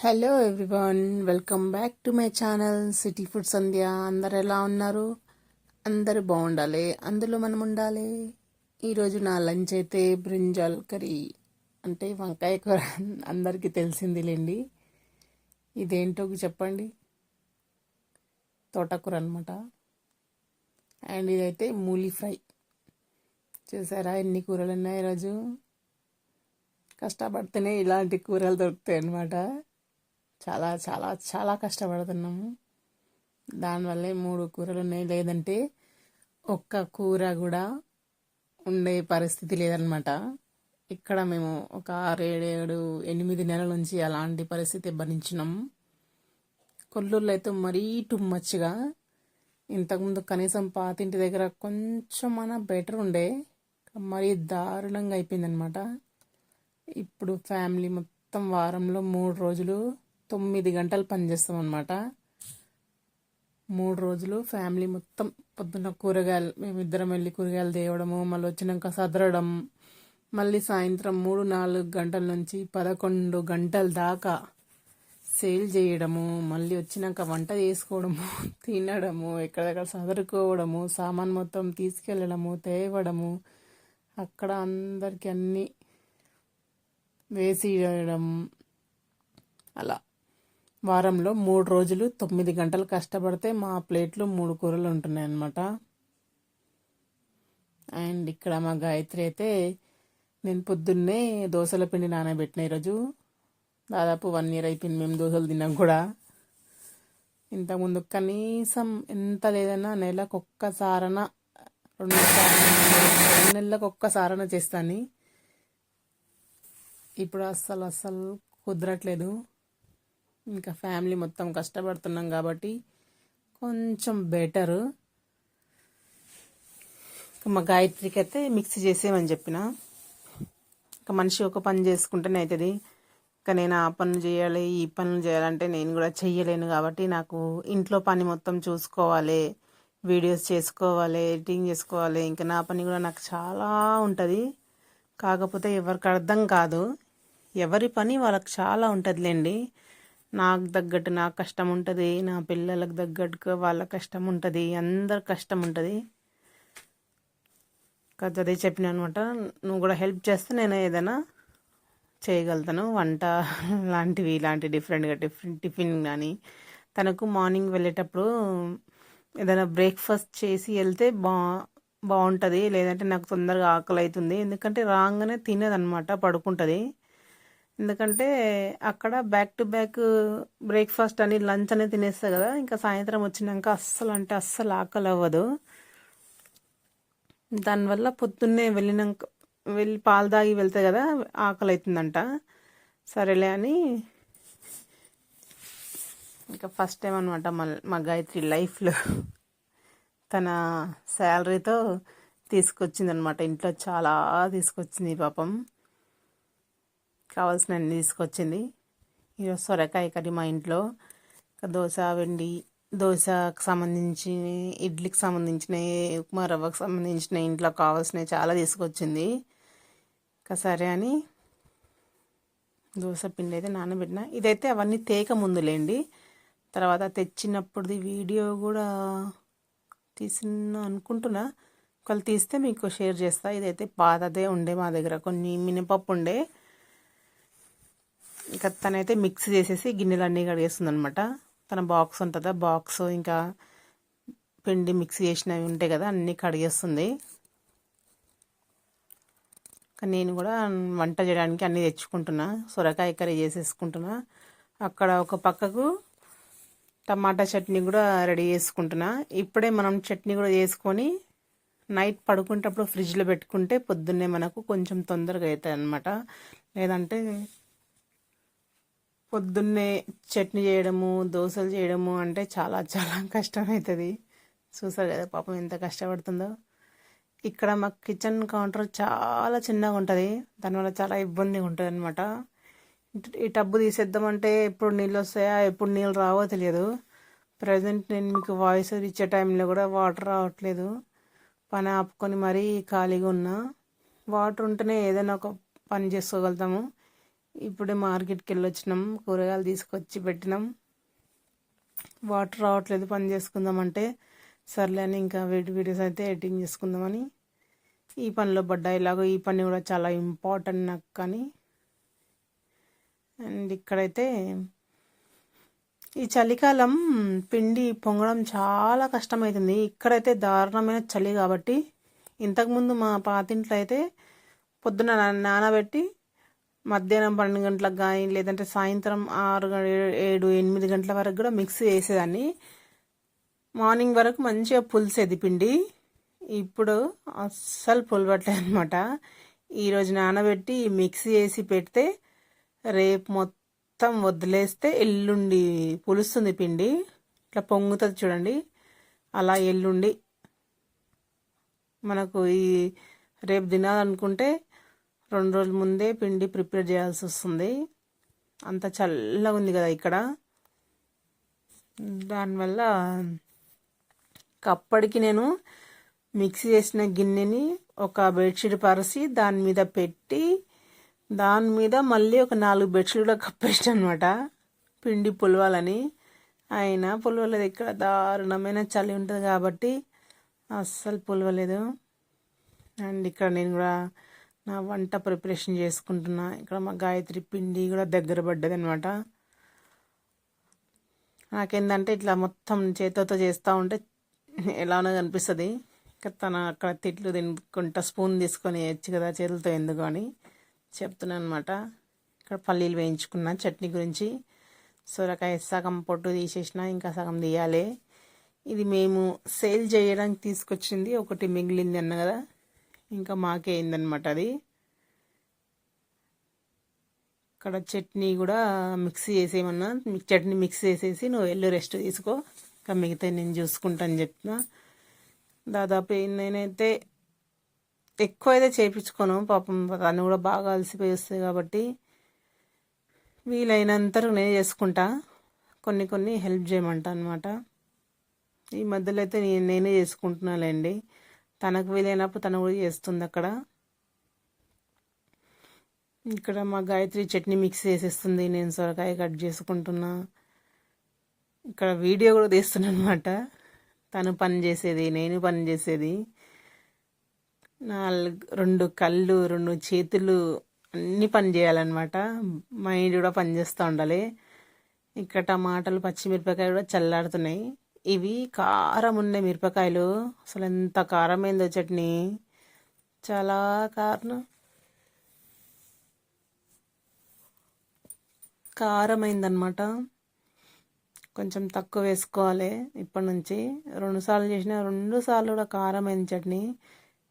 Hello everyone welcome back to my channel city food Sandhya అందరు ఎలా ఉన్నారు? అందరు బాగుండాలి. అందులో మనం ఉండాలి. ఈరోజు నా లంచ్ అయితే బ్రింజాల్ కర్రీ అంటే వంకాయ కూర. అందరికీ తెలిసిందిలేండి ఇదేంటో చెప్పండి. తోటకూర అనమాట అండ్ ఇదైతే మూలి ఫ్రై. చూసారా ఎన్ని కూరలు ఉన్నాయి ఈరోజు? కష్టపడితేనే ఇలాంటి కూరలు దొరుకుతాయి అన్నమాట. చాలా చాలా చాలా కష్టపడుతున్నాము. దానివల్లే మూడు కూరలు ఉన్నాయి. లేదంటే ఒక్క కూర కూడా ఉండే పరిస్థితి లేదనమాట ఇక్కడ మేము ఒక ఆరు ఎనిమిది నెలల నుంచి అలాంటి పరిస్థితి భరించినాం కొల్లూరులో అయితే మరీ టూ మచ్గా ఇంతకుముందు కనీసం పాతింటి దగ్గర కొంచెం మన బెటర్ ఉండే మరీ దారుణంగా అయిపోయిందనమాట ఇప్పుడు ఫ్యామిలీ మొత్తం వారంలో మూడు రోజులు తొమ్మిది గంటలు పనిచేస్తాం అనమాట మూడు రోజులు ఫ్యామిలీ మొత్తం పొద్దున్న కూరగాయలు మేమిద్దరం వెళ్ళి కూరగాయలు తేవడము మళ్ళీ వచ్చినాక సదరడం మళ్ళీ సాయంత్రం మూడు నాలుగు గంటల నుంచి పదకొండు గంటల దాకా సేల్ చేయడము మళ్ళీ వచ్చినాక వంట చేసుకోవడము తినడము ఎక్కడెక్కడ సదరుకోవడము సామాన్ మొత్తం తీసుకెళ్ళడము తేవడము అక్కడ అందరికీ అన్నీ వేసేయడం అలా. వారంలో మూడు రోజులు తొమ్మిది గంటలు కష్టపడితే మా ప్లేట్లో మూడు కూరలు ఉంటున్నాయి అన్నమాట అండ్ ఇక్కడ మా గాయత్రి అయితే నేను పొద్దున్నే దోశల పిండి నానబెట్టిన ఈరోజు. దాదాపు వన్ ఇయర్ అయిపోయింది మేము దోశలు తిన్నాం కూడా. ఇంతకుముందు కనీసం ఎంత లేదన్నా నెలకు ఒక్కసారన రెండు రెండు నెలలకు ఒక్కసారన చేస్తాను. ఇప్పుడు అస్సలు అస్సలు కుదరట్లేదు. ఇంకా ఫ్యామిలీ మొత్తం కష్టపడుతున్నాం కాబట్టి కొంచెం బెటరు. మా గాయత్రికి అయితే మిక్సీ చేసేయమని చెప్పిన. ఇంకా మనిషి ఒక పని చేసుకుంటేనే అవుతుంది ఇంకా నేను ఆ పనులు చేయాలి ఈ పనులు చేయాలంటే నేను కూడా చెయ్యలేను కాబట్టి నాకు ఇంట్లో పని మొత్తం చూసుకోవాలి వీడియోస్ చేసుకోవాలి ఎడిటింగ్ చేసుకోవాలి. ఇంకా నా పని కూడా నాకు చాలా ఉంటుంది. కాకపోతే ఎవరికి అర్థం కాదు. ఎవరి పని వాళ్ళకి చాలా ఉంటుందిలేండి. నాకు తగ్గట్టు నాకు కష్టం ఉంటుంది నా పిల్లలకు తగ్గట్టుగా వాళ్ళ కష్టం ఉంటుంది అందరి కష్టం ఉంటుంది. కదా అదే చెప్పిన అనమాట నువ్వు కూడా హెల్ప్ చేస్తే నేను ఏదైనా చేయగలుగుతాను. వంట లాంటివి ఇలాంటి డిఫరెంట్గా డిఫరెంట్ టిఫిన్ కానీ తనకు మార్నింగ్ వెళ్ళేటప్పుడు ఏదైనా బ్రేక్ఫాస్ట్ చేసి వెళ్తే బా బాగుంటుంది. లేదంటే నాకు తొందరగా ఆకలి అవుతుంది ఎందుకంటే రాగానే తినేదనమాట పడుకుంటుంది. ఎందుకంటే అక్కడ బ్యాక్ టు బ్యాక్ బ్రేక్ఫాస్ట్ అని లంచ్ అనేది తినేస్తా కదా ఇంకా సాయంత్రం వచ్చినాక అస్సలు అంటే అస్సలు ఆకలి అవ్వదు. దానివల్ల పొద్దున్నే వెళ్ళినాక వెళ్ళి పాలు తాగి వెళ్తే కదా ఆకలి అవుతుందంట సరేలే అని ఇంకా ఫస్ట్ టైం అనమాట మా మా గాయత్రి లైఫ్లో తన శాలరీతో తీసుకొచ్చిందనమాట ఇంట్లో చాలా తీసుకొచ్చింది పాపం. కావాల్సిన అన్ని తీసుకొచ్చింది. ఈరోజు సొరకాయ కర్రీ మా ఇంట్లో. దోశ వెండి దోశకు సంబంధించి ఇడ్లీకి సంబంధించిన ఉప్మా రవ్వకు సంబంధించిన ఇంట్లో కావాల్సినవి చాలా తీసుకొచ్చింది. ఇంకా సరే అని దోశ పిండి అయితే నానబెట్టిన. ఇదైతే అవన్నీ తేక ముందులేండి. తర్వాత తెచ్చినప్పుడుది వీడియో కూడా తీసిన అనుకుంటున్నా. ఒకవేళ తీస్తే మీకు షేర్ చేస్తా. ఇదైతే పాతదే ఉండే మా దగ్గర. కొన్ని మినపప్పు ఉండే. ఇంకా తనైతే మిక్స్ చేసేసి గిన్నెలన్నీ కడిగేస్తుంది అనమాట తన బాక్స్ ఉంటుందా? బాక్స్ ఇంకా పిండి మిక్స్ చేసినవి ఉంటాయి కదా అన్నీ కడిగేస్తుంది. నేను కూడా వంట చేయడానికి అన్నీ తెచ్చుకుంటున్నా. సొరకాయ కర్రీ చేసేసుకుంటున్నా. అక్కడ ఒక పక్కకు టమాటా చట్నీ కూడా రెడీ చేసుకుంటున్నా. ఇప్పుడే మనం చట్నీ కూడా చేసుకొని నైట్ పడుకునేటప్పుడు ఫ్రిడ్జ్లో పెట్టుకుంటే పొద్దున్నే మనకు కొంచెం తొందరగా అవుతాయి అనమాట లేదంటే పొద్దున్నే చట్నీ చేయడము దోశలు చేయడము అంటే చాలా చాలా కష్టమవుతుంది చూసారు కదా పాపం ఎంత కష్టపడుతుందో. ఇక్కడ మా కిచెన్ కౌంటర్ చాలా చిన్నగా ఉంటుంది. దానివల్ల చాలా ఇబ్బందిగా ఉంటుంది అనమాట ఈ టబ్బు తీసేద్దామంటే ఎప్పుడు నీళ్ళు వస్తాయా ఎప్పుడు నీళ్ళు రావో తెలియదు. ప్రజెంట్ నేను మీకు వాయిస్ ఇచ్చే టైంలో కూడా వాటర్ రావట్లేదు. పని ఆపుకొని మరీ ఖాళీగా ఉన్నా. వాటర్ ఉంటేనే ఏదైనా ఒక పని చేసుకోగలుగుతాము. ఇప్పుడే మార్కెట్కి వెళ్ళి వచ్చినాం కూరగాయలు తీసుకొచ్చి పెట్టినాం. వాటర్ రావట్లేదు పని చేసుకుందామంటే సర్లే అని ఇంకా వీటి వీడియోస్ అయితే ఎడిటింగ్ చేసుకుందామని. ఈ పనిలో పడ్డా ఇలాగో ఈ పని కూడా చాలా ఇంపార్టెంట్ నాకు కానీ. అండ్ ఇక్కడైతే ఈ చలికాలం పిండి పొంగడం చాలా కష్టమవుతుంది ఇక్కడైతే దారుణమైన చలి కాబట్టి ఇంతకుముందు మా పాతింట్లో అయితే పొద్దున నానబెట్టి మధ్యాహ్నం పన్నెండు గంటలకు కానీ లేదంటే సాయంత్రం ఆరు ఏడు ఎనిమిది గంటల వరకు కూడా మిక్స్ వేసేదాన్ని మార్నింగ్ వరకు మంచిగా పులిసేది పిండి. ఇప్పుడు అస్సలు పులవట్లేదు అనమాట ఈరోజు నానబెట్టి మిక్సీ వేసి పెడితే రేపు మొత్తం వదిలేస్తే ఎల్లుండి పులుస్తుంది పిండి. ఇట్లా పొంగుతుంది చూడండి. అలా ఎల్లుండి మనకు ఈ రేపు తినాలనుకుంటే రెండు రోజుల ముందే పిండి ప్రిపేర్ చేయాల్సి వస్తుంది. అంత చల్లగా ఉంది కదా ఇక్కడ. దానివల్ల అప్పటికి నేను మిక్సీ చేసిన గిన్నెని ఒక బెడ్షీట్ పరిచి దాని మీద పెట్టి దాని మీద మళ్ళీ ఒక నాలుగు బెడ్షీట్ కూడా కప్పేసాను అనమాట పిండి పులవాలని. అయినా పులవలేదు ఇక్కడ దారుణమైన చలి ఉంటుంది కాబట్టి అస్సలు పులవలేదు. అండ్ ఇక్కడ నేను కూడా నా వంట ప్రిపరేషన్ చేసుకుంటున్నా. ఇక్కడ మా గాయత్రి పిండి కూడా దగ్గర పడ్డది అనమాట నాకేందంటే ఇట్లా మొత్తం చేతితో చేస్తూ ఉంటే ఎలానో కనిపిస్తుంది. ఇంకా తన అక్కడ తిట్లు తినుకుంటా స్పూన్ తీసుకొని వేయచ్చు కదా చేతులతో ఎందుకు అని చెప్తున్నాను అనమాట ఇక్కడ పల్లీలు వేయించుకున్నా చట్నీ గురించి. సొరకాయ సగం పొట్టు తీసేసిన ఇంకా సగం తీయాలి. ఇది మేము సేల్ చేయడానికి తీసుకొచ్చింది ఒకటి మిగిలింది అన్న కదా. ఇంకా మాకే అయిందనమాట అది. ఇక్కడ చట్నీ కూడా మిక్సీ చేసేయమన్నా చట్నీ మిక్స్ చేసేసి నువ్వు వెళ్ళి రెస్ట్ తీసుకో. ఇంకా మిగతా నేను చూసుకుంటాను చెప్పిన దాదాపు నేనైతే ఎక్కువ అయితే చేయించుకోను పాపం తను కూడా బాగా అలసిపోయి వస్తుంది కాబట్టి వీలైనంత నేను చేసుకుంటా. కొన్ని కొన్ని హెల్ప్ చేయమంటా అనమాట ఈ మధ్యలో అయితే నేను నేనే చేసుకుంటున్నాలేండి. తనకు వీలైనప్పుడు తను కూడా చేస్తుంది అక్కడ. ఇక్కడ మా గాయత్రి చట్నీ మిక్స్ చేసేస్తుంది. నేను సొరకాయ కట్ చేసుకుంటున్నా. ఇక్కడ వీడియో కూడా తీస్తున్నా అనమాట తను పని చేసేది నేను పని చేసేది. నాలుగు రెండు కళ్ళు రెండు చేతులు అన్నీ పని చేయాలన్నమాట. మైండ్ కూడా పని చేస్తూ ఉండాలి. ఇక్కడ టమాటాలు పచ్చిమిరపకాయ కూడా చల్లారుతున్నాయి. ఇవి కారం ఉన్న మిరపకాయలు. అసలు ఎంత కారమైందో చట్నీ. చాలా కారం కారమైందనమాట కొంచెం తక్కువ వేసుకోవాలి ఇప్పటి నుంచి. రెండు సార్లు చేసిన రెండు సార్లు కూడా కారమైంది చట్నీ.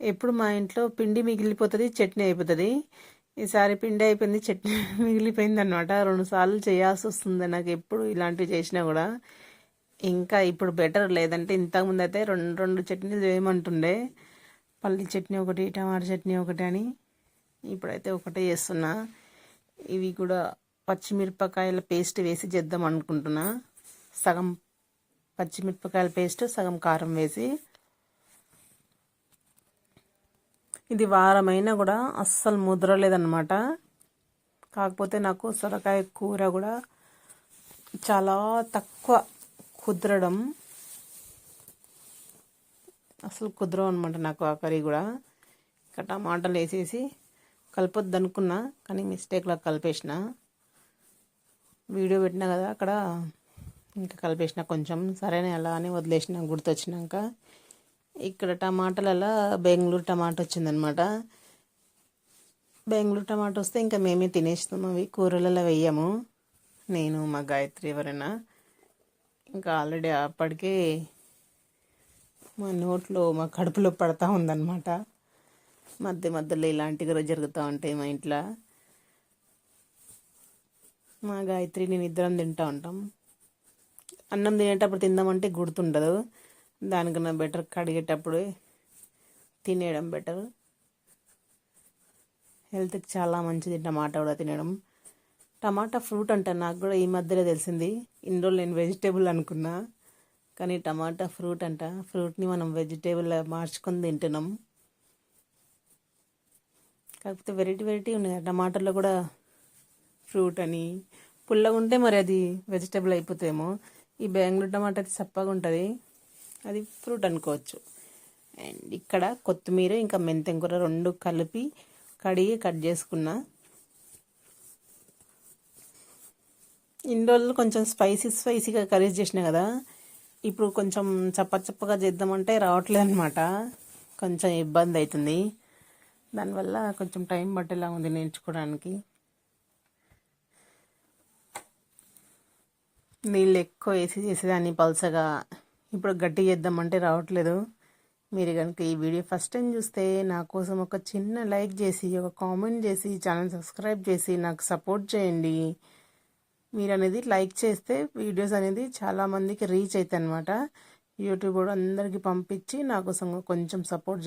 ఎప్పుడు మా ఇంట్లో పిండి మిగిలిపోతుంది చట్నీ అయిపోతుంది. ఈసారి పిండి అయిపోయింది చట్నీ మిగిలిపోయింది అనమాట రెండు సార్లు చేయాల్సి వస్తుంది. నాకు ఎప్పుడు ఇలాంటివి చేసినా కూడా ఇంకా ఇప్పుడు బెటర్ లేదంటే ఇంతకుముందు అయితే రెండు రెండు చట్నీలు చేయమంటుండే. పల్లి చట్నీ ఒకటి టమాటా చట్నీ ఒకటి అని ఇప్పుడైతే ఒకటే చేస్తున్నా. ఇవి కూడా పచ్చిమిరపకాయల పేస్ట్ వేసి చేద్దాం అనుకుంటున్నా. సగం పచ్చిమిరపకాయల పేస్ట్ సగం కారం వేసి. ఇది వారమైనా కూడా అస్సలు ముద్రలేదన్నమాట కాకపోతే నాకు సొరకాయ కూర కూడా చాలా తక్కువ కుదరడం. అసలు కుదరవు అనమాట నాకు ఆ కర్రీ కూడా. ఇక్కడ టమాటాలు వేసేసి కలపొద్దు అనుకున్నా కానీ మిస్టేక్లో కలిపేసిన. వీడియో పెట్టినా కదా అక్కడ ఇంకా కలిపేసిన కొంచెం. సరేనే అలా అని వదిలేసిన గుర్తొచ్చినాక. ఇక్కడ టమాటాలలో బెంగళూరు టమాటా వచ్చిందనమాట బెంగళూరు టమాటా వస్తే ఇంకా మేమే తినేస్తాం అవి. కూరలలో వేయము నేను మా గాయత్రి ఎవరైనా. ఇంకా ఆల్రెడీ అప్పటికే మా నోట్లో మా కడుపులో పడతా ఉందన్నమాట. మధ్య మధ్యలో ఇలాంటివి జరుగుతూ ఉంటాయి మా ఇంట్లో. మా గాయత్రి నేను ఇద్దరం తింటూ ఉంటాం. అన్నం తినేటప్పుడు తిందామంటే గుర్తుండదు. దానికన్నా బెటర్ కడిగేటప్పుడు తినేయడం బెటర్. హెల్త్కి చాలా మంచిది టమాటా కూడా తినడం. టమాటా ఫ్రూట్ అంట నాకు కూడా ఈ మధ్యలో తెలిసింది. ఇన్ని రోజులు నేను వెజిటేబుల్ అనుకున్నా. కానీ టమాటా ఫ్రూట్ అంట ఫ్రూట్ని మనం వెజిటేబుల్ మార్చుకొని తింటున్నాం. కాకపోతే వెరైటీ వెరైటీ ఉన్నాయి. టమాటాలో కూడా ఫ్రూట్ అని. పుల్లగా ఉంటే మరి అది వెజిటేబుల్ అయిపోతేమో ఈ బెంగళూరు టమాటా అయితే చప్పగా ఉంటుంది. అది ఫ్రూట్ అనుకోవచ్చు. అండ్ ఇక్కడ కొత్తిమీర ఇంకా మెంతెంకూర రెండు కలిపి కడిగి కట్ చేసుకున్నా. ఇన్ని రోజులు కొంచెం స్పైసీ స్పైసీగా కర్రీస్ చేసిన కదా ఇప్పుడు కొంచెం చప్ప చప్పగా చేద్దామంటే రావట్లేదు అనమాట కొంచెం ఇబ్బంది అవుతుంది. దానివల్ల కొంచెం టైం పట్టేలా ఉంది నేర్చుకోవడానికి. నీళ్ళు ఎక్కువ వేసి చేసేదాన్ని పల్సగా. ఇప్పుడు గట్టి చేద్దామంటే రావట్లేదు. మీరు కనుక ఈ వీడియో ఫస్ట్ టైం చూస్తే నా కోసం ఒక చిన్న లైక్ చేసి ఒక కామెంట్ చేసి ఛానల్ సబ్స్క్రైబ్ చేసి నాకు సపోర్ట్ చేయండి. మీరు అనేది లైక్ చేస్తే వీడియోస్ అనేది చాలామందికి రీచ్ అవుతాయి అనమాట యూట్యూబ్ కూడా అందరికీ పంపించి నా కోసం కొంచెం సపోర్ట్